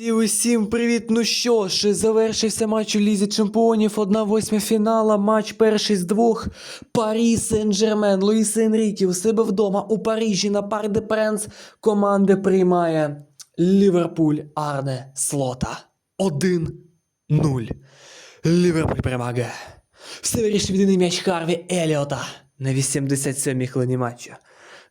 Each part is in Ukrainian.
І усім привіт! Ну що ж, завершився матч у Лізі Чемпіонів, 1-8 фінала, матч перший з двох. Парі Сен-Жермен, Луїс Енрікі у себе вдома у Парижі на Пар де Пренс. Команди приймає Ліверпуль Арне Слота. 1-0. Ліверпуль перемагає. Все вирішив єдиний м'яч Харві Еліота на 87-й хвилині матчу.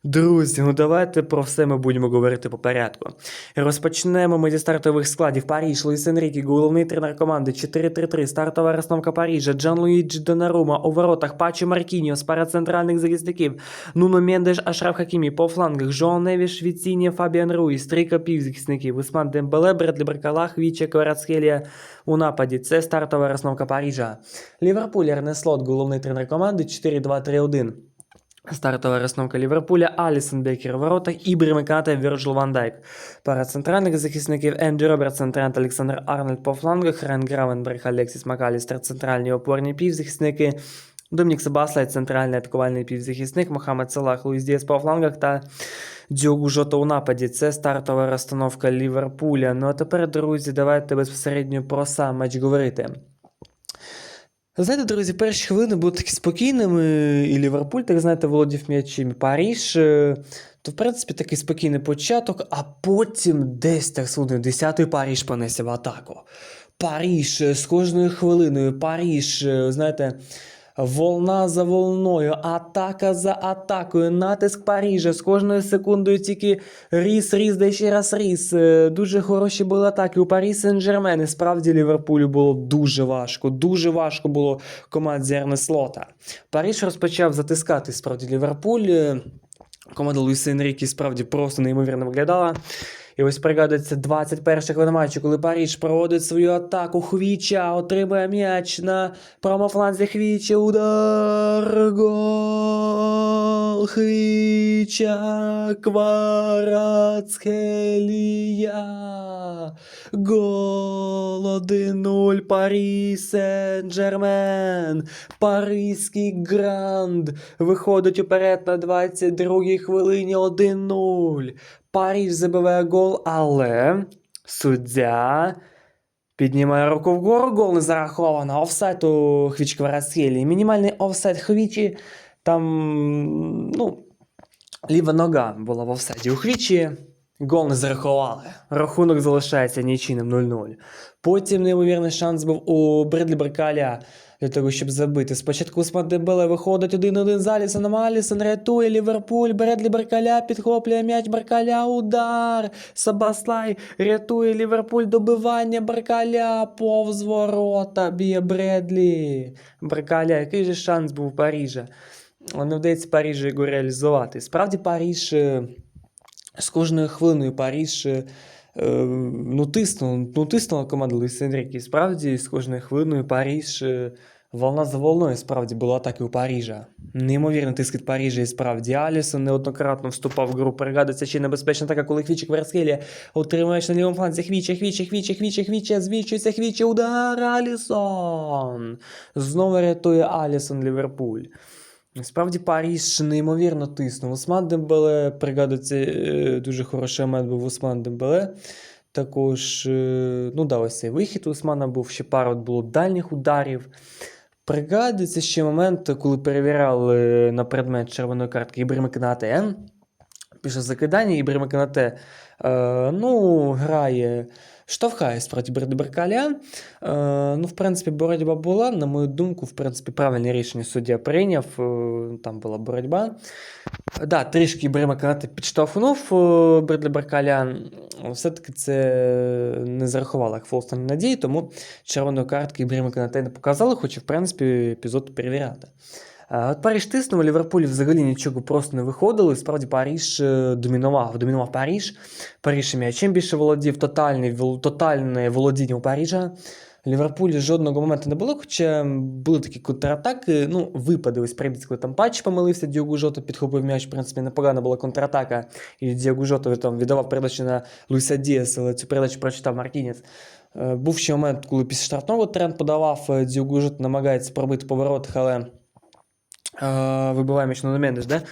Друзі, ну давайте про все ми будемо говорити по порядку. Розпочнемо ми зі стартових складів. Паріж, Луїс Енрікі, головний тренер команди 4-3-3, стартова розстановка Парижа, Джан Луїджі Донарума, у воротах Пачо Маркіньос, пара центральних захисників, Нуно Мендеш, Ашраф Хакімі, по флангах, Жоан Невіш, Віцінія, Фабіан Руїс, трійка півзахисників, Усман Дембеле, Бредлі Баркалах, Віче, Кварацхелія у нападі. Це стартова розстановка Парижа. Ліверпуль, Ерне Слот, головний тренер команди 4-2-3-1. Стартова розстановка Ліверпуля, Алісон Бекер у воротах, Ібрі Канате, Вірджил Ван Дайк. Пара центральних захисників Ендрю Робертсон, Трент Олександр Арнольд по флангах, Рен Гравенберг, Алексіс Макалістер, центральні опорні півзахисники, Домінік Себаслай, центральний атакувальний півзахисник, Мохамед Салах, Луїс Дієс по флангах та Діогу Жота у нападі. Це стартова розстановка Ліверпуля. Ну а тепер, друзі, давайте безпосередньо про сам матч говорити. Знаєте, друзі, перші хвилини були такі спокійними, і Ліверпуль, так знаєте, володів м'ячем Паріж. е, То, в принципі, такий спокійний початок, а потім десь так судно, 10-й Паріж понесе в атаку. Паріж е, з кожною хвилиною, Паріж, е, знаєте, волна за волною, атака за атакою, натиск Парижа з кожною секундою тільки ріс, ріс, де ще раз ріс. Е, Дуже хороші були атаки у Парі Сен-Жермен. І справді Ліверпулю було дуже важко. Дуже важко було команді Ернеслота. Париж розпочав затискати справді Ліверпуль. Команда Луїса Енрікі справді просто неймовірно виглядала. І ось пригадується 21 хвилина матчу, коли Париж проводить свою атаку. Хвіча отримує м'яч на правому фланзі Хвіча. Удар. Гол. Хвіча. Кварацхелія. Гол 1-0. Парі Сен-Жермен. Паризький гранд виходить уперед на 22-й хвилині 1-0. Париж забиває гол, але суддя піднімає руку вгору, гол не зараховано. Офсайд у Хвіч Кварацхелі. Мінімальний офсайд Хвічі. Там, ну, ліва нога була в офсайді у Хвічі. Гол не зарахували. Рахунок залишається нічийним 0-0. Потім неймовірний шанс був у Бредлі Баркаля для того, щоб забити. Спочатку Усман Дембеле виходить 1-1 з Алісоном. Алісон рятує Ліверпуль. Бредлі Баркаля підхоплює м'яч Баркаля. Удар. Сабаслай рятує Ліверпуль. Добивання Баркаля. Повз ворота. Б'є Бредлі. Баркаля. Який же шанс був у Парижа? Не вдається Парижу його реалізувати. Справді Париж. е, з кожною хвилиною Паріж е, е, ну, тиснув, ну, тиснула команда Луїса Енрікі. Справді, з кожною хвилиною Паріж е, волна за волною справді була атаки у Парижа. Неймовірно тиск Парижа і справді Алісон неоднократно вступав в гру. Пригадується ще небезпечна така, коли Хвічик Верскелія отримуєш на лівому фланзі Хвіча, Хвіча, Хвіча, Хвіча, Хвіча, звічується Хвіча, удар Алісон. Знову рятує Алісон Ліверпуль. Справді Паріж неймовірно тиснув. Усман Дембеле, пригадується, е, дуже хороший момент був Усман Дембеле. Також, е, ну да, ось цей вихід у Усмана був, ще пару було дальніх ударів. Пригадується ще момент, коли перевіряли на предмет червоної картки Ібрима Канате. Після закидання Ібрима Канате ну, грає, штовхає справді Бреди Беркаля. Е, ну, в принципі, боротьба була. На мою думку, в принципі, правильне рішення суддя прийняв. е, Там була боротьба. Да, трішки Ібрима Канате підштовхнув е, Беркаля. Все-таки це не зарахувало як фолс на надії, тому червоної картки Ібрима Канате не показали, хоча, в принципі, епізод перевіряти. Е, От Париж тиснув, Ліверпуль взагалі нічого просто не виходило. І справді Париж е, домінував. Домінував Париж. Париж м'ячем більше володів, тотальний, вол- тотальне володіння у Парижа. Ліверпуль жодного моменту не було, хоча були такі контратаки. Ну, випади ось прийдеться, коли там патч помилився, Діогу Жота підхопив м'яч. В принципі, непогана була контратака. І Діогу Жота там віддавав передачу на Луїса Діаса, але цю передачу прочитав Маркінець. Е, Був ще момент, коли після штрафного тренд подавав, Діогу Жота намагається пробити поворот, але вибиває м'яч на Мендеш, да?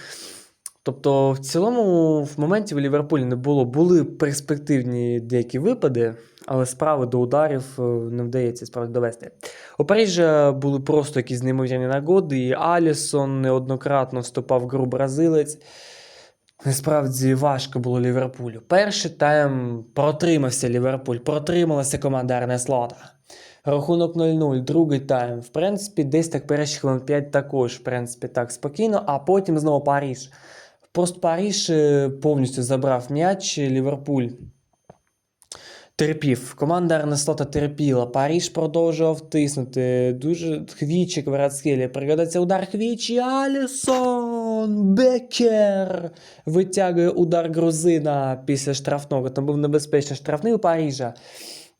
Тобто, в цілому, в моменті в Ліверпулі не було, були перспективні деякі випади, але справи до ударів е, не вдається справді довести. У Парижа були просто якісь неймовірні нагоди, і Алісон неоднократно вступав в гру бразилець. Насправді важко було Ліверпулю. Перший тайм протримався Ліверпуль, протрималася команда Арне. Рахунок 0-0, другий тайм. В принципі, десь так перші хвилин 5 також, в принципі, так спокійно, а потім знову Париж. Просто Париж е, повністю забрав м'яч, Ліверпуль терпів. Команда Арнеслота терпіла. Париж продовжував тиснути. Дуже хвічик Кварацхелі. Пригадається удар хвічі. Алісон Бекер витягує удар грузина після штрафного. Там був небезпечний штрафний у Парижа.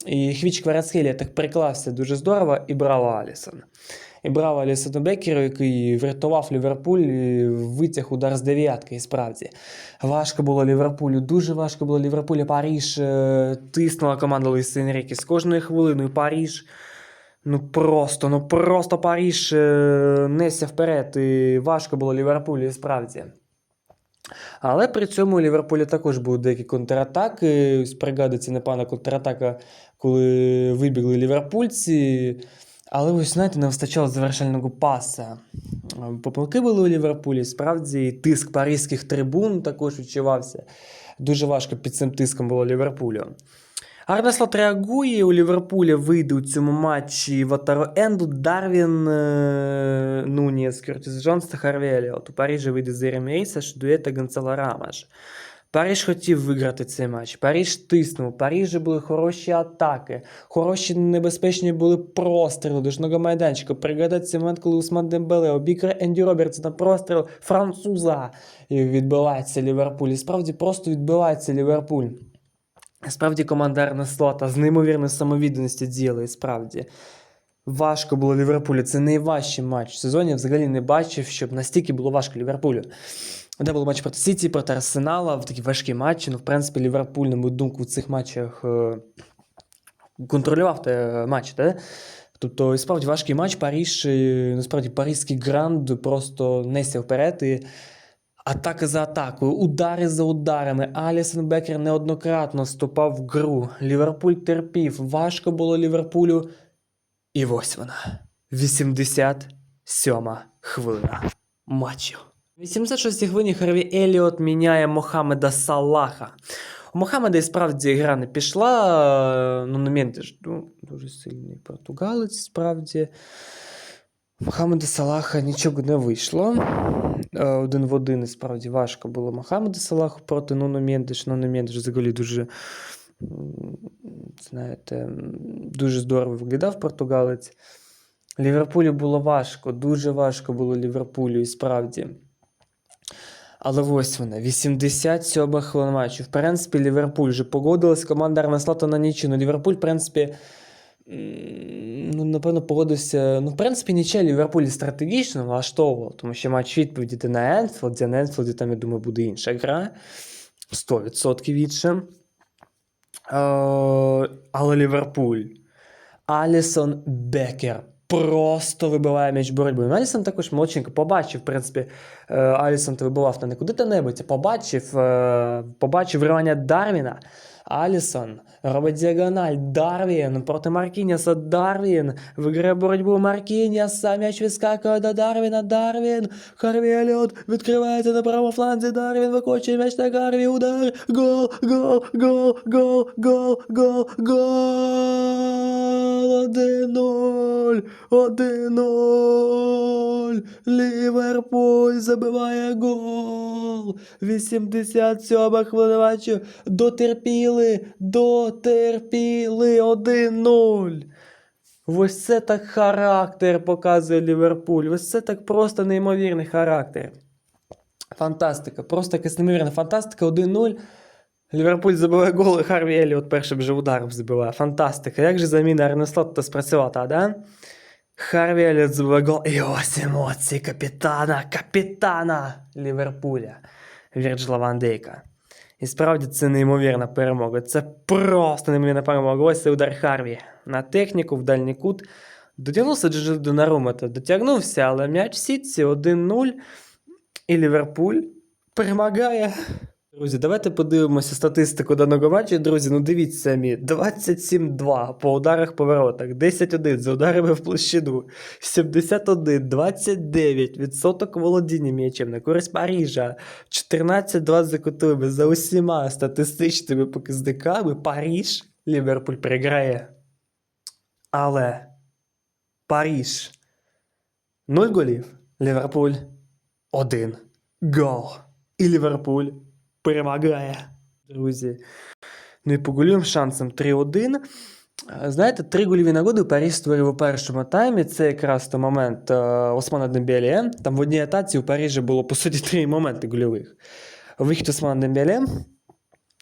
І Хвіч Кварацхелі так приклався дуже здорово і браво Алісон. І браво Алісону Бекеру, який врятував Ліверпуль, і витяг удар з дев'ятки, і справді. Важко було Ліверпулю, дуже важко було Ліверпулю. Паріж е, тиснула команда Луїса Енріки з кожною хвилиною. Паріж. Ну просто, ну просто Паріж е, несся вперед. І важко було Ліверпулю, і справді. Але при цьому у Ліверпулі також були деякі контратаки. Пригадується непогана контратака, коли вибігли ліверпульці. Але ось, знаєте, не вистачало завершального паса. Помилки були у Ліверпулі. Справді, тиск паризьких трибун також відчувався. Дуже важко під цим тиском було Ліверпулю. Арнеслот реагує. У Ліверпуля вийде у цьому матчі Ватаро Енду, Дарвін е, Нуніс, Кертіс Джонс та Харві Еліот. У Парижі вийде Зері Мейса, Шдує та Гонсало Рамаш. Париж хотів виграти цей матч. Париж тиснув. У Парижі були хороші атаки, хороші небезпечні були простріли до жного майданчика. Пригадається момент, коли Усман Дембеле обіграє Енді Робертс на простріл француза. І відбивається Ліверпуль. І справді просто відбивається Ліверпуль. Справді команда Арне Слота з неймовірною самовідданістю діяла, і справді. Важко було Ліверпулю. Це найважчий матч в сезоні. Взагалі не бачив, щоб настільки було важко Ліверпулю. Де був матч проти Сіті, проти Арсенала, в такі важкі матчі. Ну, в принципі, Ліверпуль, на мою думку, в цих матчах е, контролював те матч. Та? Тобто, і справді важкий матч. Паріж, е, насправді, паризький гранд просто несся вперед. І атака за атакою, удари за ударами. Алісон Бекер неоднократно вступав в гру. Ліверпуль терпів. Важко було Ліверпулю. І ось вона. 87 хвилина матчу. В 86-й хвилині Харві Еліот міняє Мохамеда Салаха. У Мохамеда і справді гра не пішла. Ну, на Мендеш, ну, дуже сильний португалець, справді. Мохамеда Салаха нічого не вийшло. Е, Один в один, і справді важко було Мохамеду Салаху проти Нуно Мендеш. Нуно Мендеш взагалі дуже, знаєте, дуже здорово виглядав португалець. Ліверпулю було важко, дуже важко було Ліверпулю, і справді. Але ось вона, 87 хвилин матчу. В принципі, Ліверпуль вже погодилась. Команда Арнеслата на нічию. Ліверпуль, в принципі, ну, напевно, погодився. Ну, в принципі, нічия Ліверпулі стратегічно влаштовував, тому що матч відповіді на Енфілді, а на Енфілді там, я думаю, буде інша гра. 100% інша. Е, але Ліверпуль. Алісон Бекер просто вибиває м'яч боротьби. Ну, Алісон також молодчинка побачив, в принципі, е, Алісон то вибивав та не куди та небудь, а побачив, е, побачив вривання Дарвіна. Алісон робить діагональ. Дарвін проти Маркініаса. Дарвін виграє боротьбу Маркініаса. М'яч відскакує до Дарвіна. Дарвін. Харві Еліот відкривається на правому фланзі. Дарвін викочує м'яч на Харві. Удар. Гол, гол, гол, гол, гол, гол, гол. 1-0. 1-0. Ліверпуль забиває гол. 87 хвилина. Дотерпіли, дотерпіли 1-0. Ось це так характер показує Ліверпуль. Ось це так просто неймовірний характер. Фантастика. Просто якась неймовірна фантастика. 1-0. Ліверпуль забиває гол, і Харві Еліот першим же ударом забиває. Фантастика. Як же заміна Арнеслота спрацювала, да? Харві Еліот забиває гол. І ось емоції капітана, капітана Ліверпуля. Вірджила Ван Дейка. І справді це неймовірна перемога. Це просто неймовірна перемога. Ось цей удар Харві. На техніку в дальній кут. Дотягнувся Джиджи Донарума, та дотягнувся, але м'яч сітці 1-0. І Ліверпуль перемагає. Друзі, давайте подивимося статистику даного матчу. Друзі, ну дивіться самі: 27-2 по ударах поворотах, 10-1 за ударами в площину, 71, 29 відсоток володіння м'ячем на користь Парижа, 14-2 за кутовими. За усіма статистичними показниками Париж Ліверпуль переграє. Але Париж 0 голів, Ліверпуль 1 гол. І Ліверпуль перемагає. Друзі. Ну і по гольовим шансам 3-1. Е, Знаєте, три гольові нагоди Париж створив у першому таймі. Це якраз той момент е, Османа Дембеле. Там в одній атаці у Парижі було по суті три моменти гольових. Вихід Османа Дембеле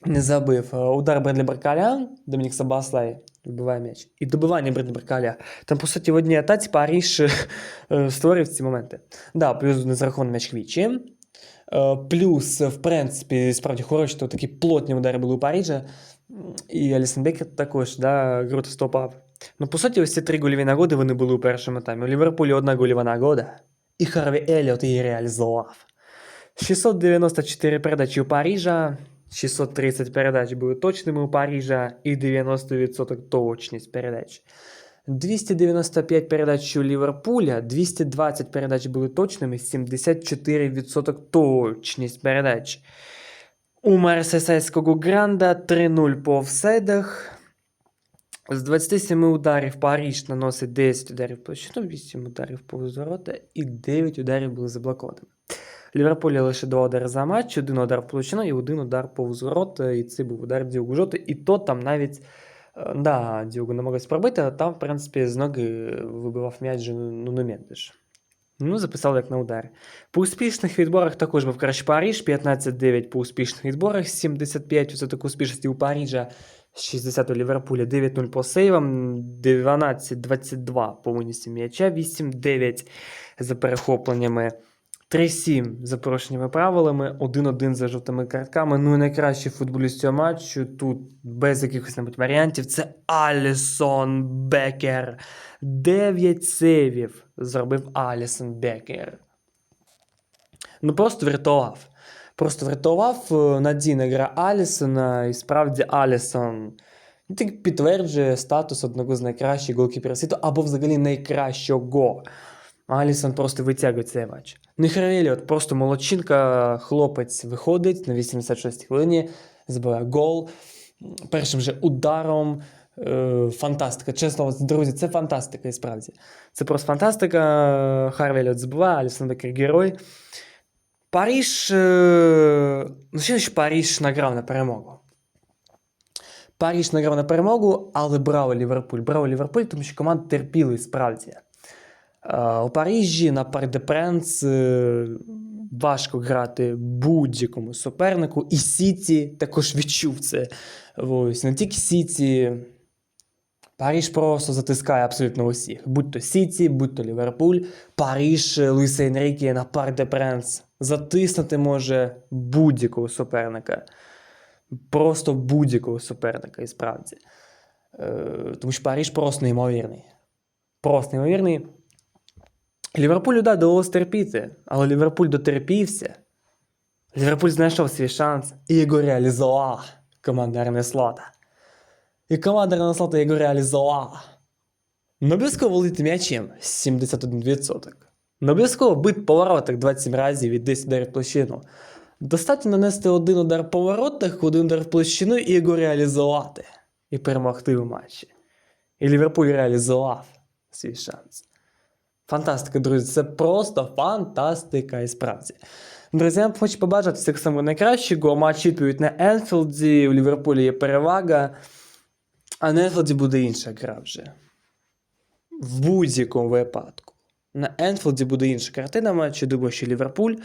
не забив. Е, Удар Бредлі Баркаля, Домінік Сабаслай вибиває м'яч. І добивання Бредлі Баркаля. Там, по суті, в одній атаці Париж е, створив ці моменти. Да, плюс не зарахований м'яч Хвічі. Е, Плюс, в принципі, справді хороші, то такі плотні удари були у Парижа. І Алісон Бекер також да, круто стопав. Ну, по суті, ось ці три гольові нагоди вони були у першому таймі. У Ліверпулі одна гольова нагода. І Харві Еліот її реалізував. 694 передачі у Парижа, 630 передач були точними у Парижа і 90% точність передач. 295 передач у Ліверпуля, 220 передач були точними, 74% точність передач. У Мерсесайського Гранда 3-0 по офсайдах. З 27 ударів Париж наносить 10 ударів площину, 8 ударів по ворота і 9 ударів були заблокованими. Ліверпулі лише 2 удари за матч, один удар в площину і один удар по ворот, і це був удар Діогу Жоти, і то там навіть да, Діогу намагався пробити, а там, в принципі, з ноги вибивав м'яч ну, не Мендеш. Ну, записали як на удар. По успішних відборах також був краще Париж, 15-9 по успішних відборах, 75% успішності у Парижа, 60 у Ліверпуля, 9-0 по сейвам, 12-22 по винісі м'яча, 8-9 за перехопленнями, 3-7 за порушеннями правилами, 1-1 за жовтими картками. Ну і найкращий футболіст цього матчу тут без якихось небудь варіантів. Це Алісон Бекер. 9 сейвів зробив Алісон Бекер. Ну просто врятував. Просто врятував е, надійна гра Алісона, і справді Алісон ну, підтверджує статус одного з найкращих голкіперів світу або взагалі найкращого. Алісон просто витягує цей матч. Ну от просто молодчинка, хлопець виходить на 86-й хвилині, забиває гол. Першим же ударом. Е, фантастика. Чесно, друзі, це фантастика і справді. Це просто фантастика. Харві от забиває, Алісон Бекер герой. Париж. Е... Ну, ще ж Париж награв на перемогу. Париж награв на перемогу, але браво Ліверпуль. Браво Ліверпуль, тому що команда терпіли справді. Е, У Парижі на Парк де Пренс е, важко грати будь-якому супернику. І Сіті також відчув це. Ось не тільки Сіті. Париж просто затискає абсолютно усіх. Будь то Сіті, будь то Ліверпуль, Париж, Луїса Енріке на Парк де Пренс затиснути може будь-якого суперника. Просто будь-якого суперника, і справді. Е, тому що Париж просто неймовірний. Просто неймовірний. Ліверпулю, да, довелося терпіти, але Ліверпуль дотерпівся. Ліверпуль знайшов свій шанс і його реалізував команда Арнеслота. І команда Арнеслота його реалізувала. Не обов'язково володіти м'ячем 71%. Не обов'язково бити по воротах 27 разів і 10 ударів площину. Достатньо нанести один удар по один удар в площину і його реалізувати. І перемогти в матчі. І Ліверпуль реалізував свій шанс. Фантастика, друзі, це просто фантастика і справді. Друзі, я хочу побажати всіх самого найкращого. Матч відповідь на Енфілді, у Ліверпулі є перевага, а на Енфілді буде інша гра вже. В будь-якому випадку. На Енфілді буде інша картина матчу, думаю, що Ліверпуль.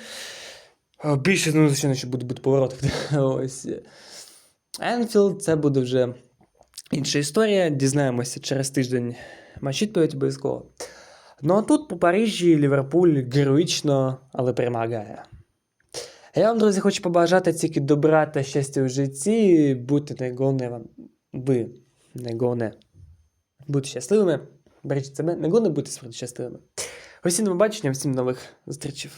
Е, Більше, ну, звичайно, що буде бути поворот. Ось. Енфілд це буде вже інша історія. Дізнаємося через тиждень матч відповідь обов'язково. Ну а тут по Парижі Ліверпуль героїчно, але перемагає. Я вам, друзі, хочу побажати тільки добра та щастя в житті, бути найголовне вам. Ви найголовне. Бути щасливими. Бережіть себе, найголовне бути щасливими. Усім до побачення, всім нових зустрічей.